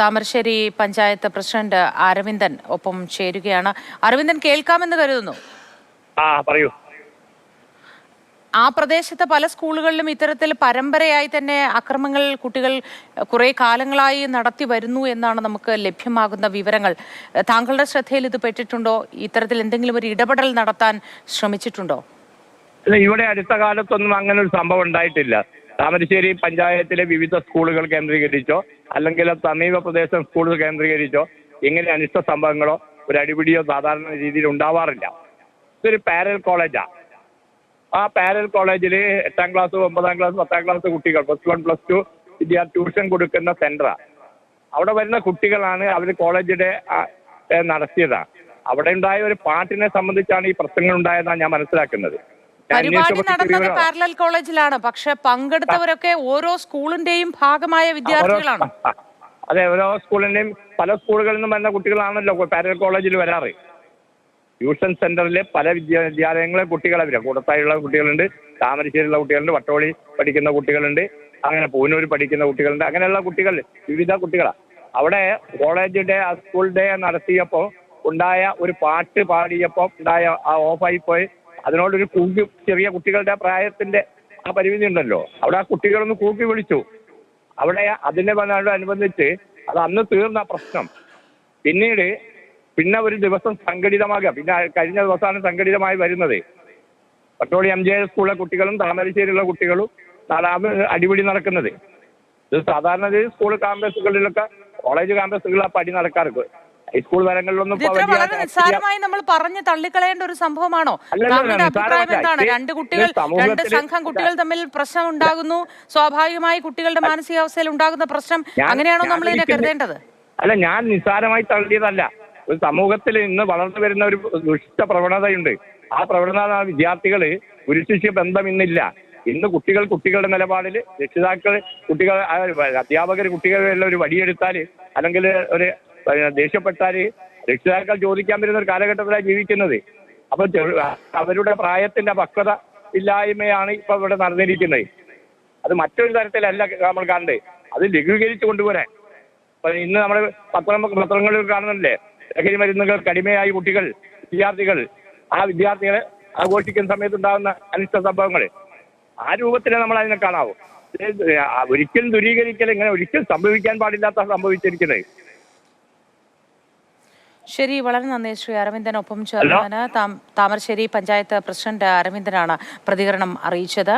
Thamarassery panchayat president Aravindan ഒപ്പം ചേരുകയാണ്. അരവിന്ദൻ കേൾക്കാമെന്ന് കരുതുന്നു. ആ പറയൂ. ആ പ്രദേശത്തെ പല സ്കൂളുകളിലും ഇത്തരത്തിൽ പരമ്പരയായി തന്നെ അക്രമങ്ങൾ കുട്ടികൾ കുറെ കാലങ്ങളായി നടത്തി വരുന്നു എന്നാണ് നമുക്ക് ലഭ്യമാകുന്ന വിവരങ്ങൾ. താങ്കളുടെ ശ്രദ്ധയിൽ ഇത് പെട്ടിട്ടുണ്ടോ? ഇത്തരത്തിൽ എന്തെങ്കിലും ഒരു ഇടപെടൽ നടത്താൻ ശ്രമിച്ചിട്ടുണ്ടോ? ഇവിടെ അടുത്ത കാലത്തൊന്നും അങ്ങനെ ഒരു സംഭവം ഉണ്ടായിട്ടില്ല. താമരശ്ശേരി പഞ്ചായത്തിലെ വിവിധ സ്കൂളുകൾ കേന്ദ്രീകരിച്ചോ അല്ലെങ്കിൽ സമീപ പ്രദേശം സ്കൂളുകൾ കേന്ദ്രീകരിച്ചോ ഇങ്ങനെ അനിഷ്ട സംഭവങ്ങളോ ഒരു അടിപിടിയോ സാധാരണ രീതിയിൽ ഉണ്ടാവാറില്ല. ഇതൊരു പാരൽ കോളേജാണ് ആ. പാരൽ കോളേജിൽ എട്ടാം ക്ലാസ് ഒമ്പതാം ക്ലാസ് പത്താം ക്ലാസ് കുട്ടികൾ പ്ലസ് വൺ പ്ലസ് ടു വിദ്യാർത്ഥി ട്യൂഷൻ കൊടുക്കുന്ന സെന്ററാണ് അവിടെ വരുന്ന കുട്ടികളാണ് അവർ കോളേജിന്റെ ആ, നടത്തിയതാണ് അവിടെ ഉണ്ടായ ഒരു പാട്ടിനെ സംബന്ധിച്ചാണ് ഈ പ്രശ്നങ്ങൾ ഉണ്ടായതെന്നാണ് ഞാൻ മനസ്സിലാക്കുന്നത്. പരിപാടി നടന്നത് പാരലൽ കോളേജിലാണ്. പക്ഷെ പങ്കെടുത്തവരൊക്കെ ഓരോ സ്കൂളിന്റെയും ഭാഗമായ വിദ്യാർത്ഥികളാണ്. അതെ ഓരോ സ്കൂളിന്റെയും പല സ്കൂളുകളിൽ നിന്നും വരുന്ന കുട്ടികളാണല്ലോ പാരൽ കോളേജിൽ വരാറ്. ട്യൂഷൻ സെന്ററിലെ പല വിദ്യാ വിദ്യാലയങ്ങളിലെ കുട്ടികളെ വരാം. കൂടത്തായുള്ള കുട്ടികളുണ്ട് താമരശ്ശേരിയുള്ള കുട്ടികളുണ്ട് വട്ടോളി പഠിക്കുന്ന കുട്ടികളുണ്ട് അങ്ങനെ പൂനൂർ പഠിക്കുന്ന കുട്ടികളുണ്ട് അങ്ങനെയുള്ള കുട്ടികൾ വിവിധ കുട്ടികളാണ് അവിടെ കോളേജ് ഡേ ആ സ്കൂൾ ഡേ നടത്തിയപ്പോൾ ഉണ്ടായ ഒരു പാട്ട് പാടിയപ്പോൾ ഉണ്ടായ ആ ഓഫായി പോയി അതിനോടൊരു കൂക്കി ചെറിയ കുട്ടികളുടെ പ്രായത്തിന്റെ ആ പരിമിതി ഉണ്ടല്ലോ. അവിടെ ആ കുട്ടികളൊന്ന് കൂക്കി വിളിച്ചു. അവിടെ അതിന്റെ അനുബന്ധിച്ച് അത് അന്ന് തീർന്ന പ്രശ്നം. പിന്നീട് പിന്നെ ഒരു ദിവസം സംഘടിതമാകുക. പിന്നെ കഴിഞ്ഞ ദിവസമാണ് സംഘടിതമായി വരുന്നത്. പട്ടോളി എം ജെ സ്കൂളിലെ കുട്ടികളും താമരശ്ശേരിയിലുള്ള കുട്ടികളും നാലാമത് അടിപിടി നടക്കുന്നത്. ഇത് സാധാരണ സ്കൂൾ ക്യാമ്പസുകളിലൊക്കെ കോളേജ് ക്യാമ്പസുകളിൽ പടി നടക്കാറ് ഹൈസ്കൂൾ തലങ്ങളിലൊന്നും വളരെ നിസ്സാരമായി നമ്മൾ പറഞ്ഞ് തള്ളിക്കളയേണ്ട ഒരു സംഭവമാണോ? താങ്കളുടെ അഭിപ്രായം എന്താണ്? രണ്ട് കുട്ടികൾ രണ്ട് സംഘം കുട്ടികൾ തമ്മിൽ പ്രശ്നം ഉണ്ടാകുന്നു സ്വാഭാവികമായി കുട്ടികളുടെ മാനസികാവസ്ഥയിൽ ഉണ്ടാകുന്ന പ്രശ്നം അങ്ങനെയാണോ നമ്മൾ ഇതിനെ കരുതേണ്ടത്? അല്ല ഞാൻ നിസ്സാരമായി തള്ളിയതല്ല. ഒരു സമൂഹത്തിൽ ഇന്ന് വളർന്നു വരുന്ന ഒരു ദുഷ്ട പ്രവണതയുണ്ട്. ആ പ്രവണത വിദ്യാർത്ഥികൾ ഗുരുശിഷ്യ ബന്ധം ഇന്നില്ല. ഇന്ന് കുട്ടികൾ കുട്ടികളുടെ നിലപാടിൽ രക്ഷിതാക്കൾ കുട്ടികൾ അധ്യാപകർ കുട്ടികളെല്ലാം ഒരു വടിയെടുത്താൽ അല്ലെങ്കിൽ ഒരു ദേഷ്യപ്പെട്ടാൽ രക്ഷിതാക്കൾ ചോദിക്കാൻ വരുന്ന ഒരു കാലഘട്ടത്തിലാണ് ജീവിക്കുന്നത്. അപ്പൊ അവരുടെ പ്രായത്തിന്റെ പക്വത ഇല്ലായ്മയാണ് ഇപ്പൊ ഇവിടെ നടന്നിരിക്കുന്നത്. അത് മറ്റൊരു തരത്തിലല്ല നമ്മൾ കാണേണ്ടത് അത് ലഘൂകരിച്ച് കൊണ്ടുപോരാൻ അപ്പൊ ഇന്ന് നമ്മൾ പത്രം പത്രങ്ങളിൽ കാണുന്നില്ലേ ലഹരി മരുന്നുകൾ കടിമയായി കുട്ടികൾ വിദ്യാർത്ഥികൾ ആ വിദ്യാർത്ഥികളെ ആഘോഷിക്കുന്ന സമയത്ത് ഉണ്ടാകുന്ന അനിഷ്ട സംഭവങ്ങൾ. ആ രൂപത്തിലേ നമ്മൾ അതിനെ കാണാവൂ. ഒരിക്കലും ദുരീകരിക്കൽ ഇങ്ങനെ ഒരിക്കലും സംഭവിക്കാൻ പാടില്ലാത്ത സംഭവിച്ചിരിക്കുന്നത്. ശരി വളരെ നന്ദി ശ്രീ അരവിന്ദനൊപ്പം ചേർന്നതിന് താമരശ്ശേരി പഞ്ചായത്ത് പ്രസിഡന്റ് അരവിന്ദനാണ് പ്രതികരണം അറിയിച്ചത്.